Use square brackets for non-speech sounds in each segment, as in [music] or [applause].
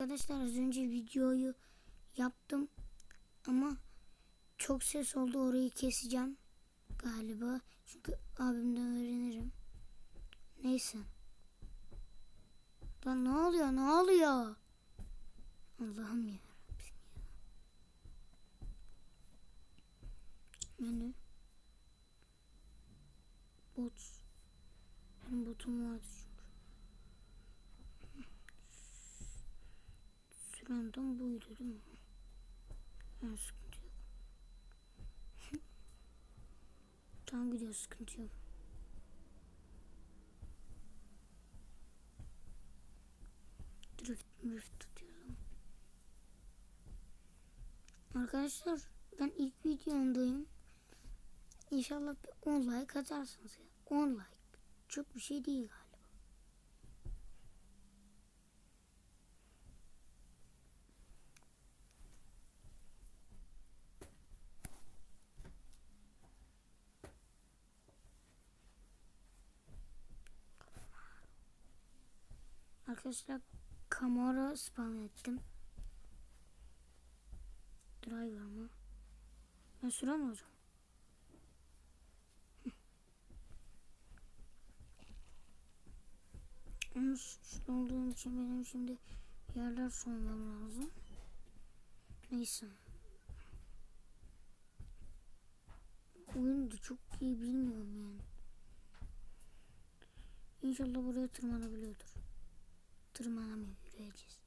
Arkadaşlar az önce videoyu yaptım ama çok ses oldu orayı keseceğim galiba. Çünkü abimden öğrenirim. Neyse. Lan ne oluyor ne oluyor? Allah'ım ya. Menü. Bot. Benim botum vardı çünkü. Sürendon buydu değil mi? Ha, sıkıntı yok. [laughs] Tamam gidiyor sıkıntı yok. Drift drift tutuyorum. Arkadaşlar ben ilk videomdayım. İnşallah bir 10 like atarsınız ya. 10 like. Çok bir şey değil galiba. Arkadaşlar Camaro spawn ettim. Driver mı? Ben süren hocam. Ama suçlu olduğum için benim şimdi yerler sormam lazım. Neyse. Oyunu da çok iyi bilmiyorum yani. İnşallah buraya tırmanabiliyordur. Tırmanamıyor, yürüyeceğiz.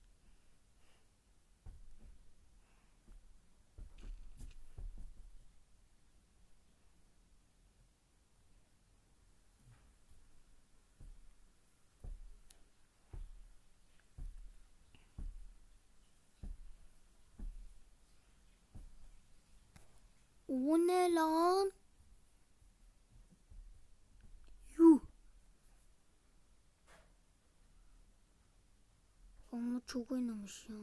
O ne lan? Ama çok oynamış ya.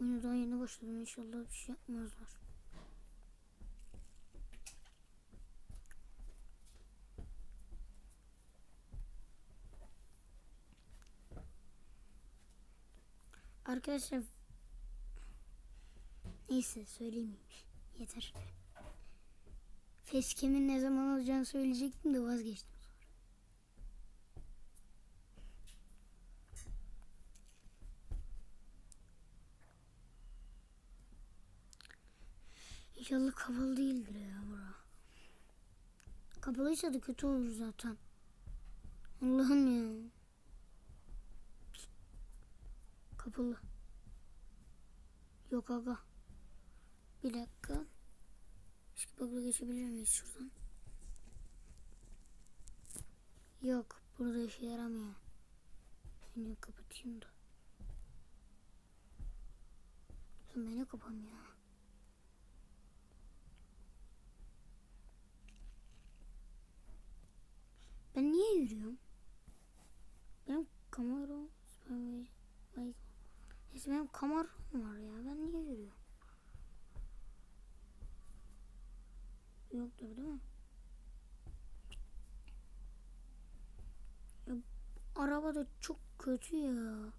Oyunu daha yeni başladım. İnşallah bir şey yapmazlar. Arkadaşlar neyse söyleyeyim. Yeter. Facecam'in ne zaman olacağını söyleyecektim de vazgeçtim İnşallah kapalı değildir ya bura. Kapalıysa da kötü olur zaten. Allah'ım ya. Kapalı. Yok aga. Bir dakika. Şu bakla geçebilir miyiz şuradan? Yok. Burada işe yaramıyor. Beni kapatayım da. Sen beni kapam ya. Ben niye yürüyorum? Benim kameram... Neyse benim kameram var ya. Ben niye yürüyorum? Yoktur değil mi? Ya, araba da çok kötü ya.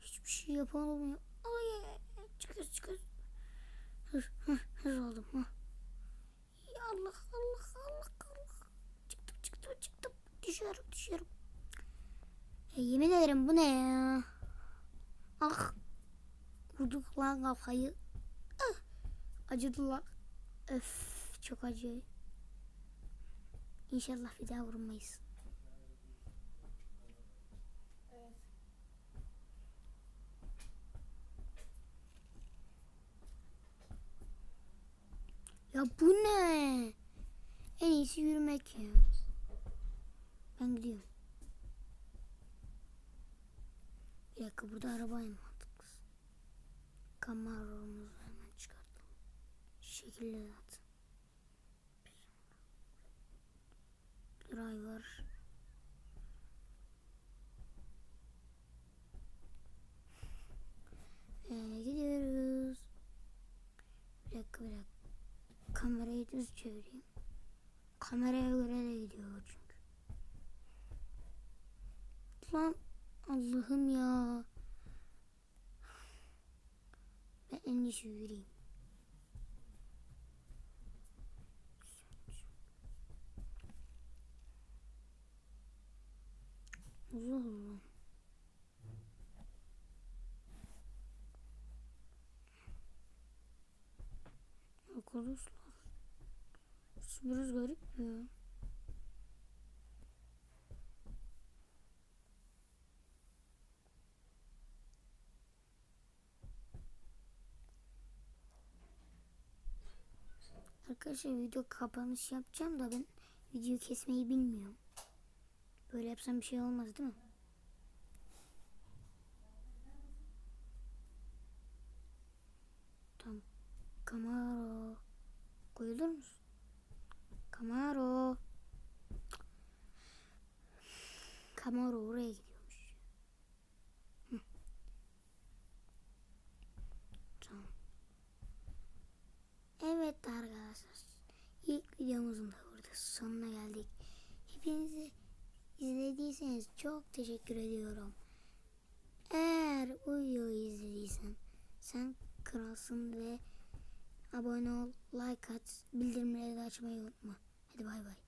Hiçbir şey yapamıyor. Ay çıkar çıkar. Hır hır hır aldım ha. Düşüyorum düşüyorum. Ya, yemin ederim bu ne ya? Ah. Vurduk lan kafayı. Ah. Acıdı lan. Öf. Çok acı. İnşallah bir daha vurmayız. Ya bu ne? En iyisi yürümek ya. Ben gidiyorum. Bir dakika burada araba yapmadık. Kamaromuzu hemen çıkartalım. Şekilde zaten. driver. Ee, gidiyoruz. Bir dakika bir dakika. Kamerayı düz çevireyim. Kameraya göre de gidiyor çünkü. Lan Allah'ım ya. iyisi yürüyeyim. Allah Allah. Arkadaşlar. Biraz garip ya. Arkadaşlar video kapanış yapacağım da ben videoyu kesmeyi bilmiyorum. Böyle yapsam bir şey olmaz değil mi? Tamam. Camaro. Koyulur musun? Camaro. Camaro oraya gidiyormuş. Hı. Tamam. Evet arkadaşlar. İlk videomuzun da burada sonuna geldik. Hepinizi izlediyseniz çok teşekkür ediyorum. Eğer bu videoyu izlediysen sen kralsın ve abone ol, like at, bildirimleri de açmayı unutma. Hadi bay bay.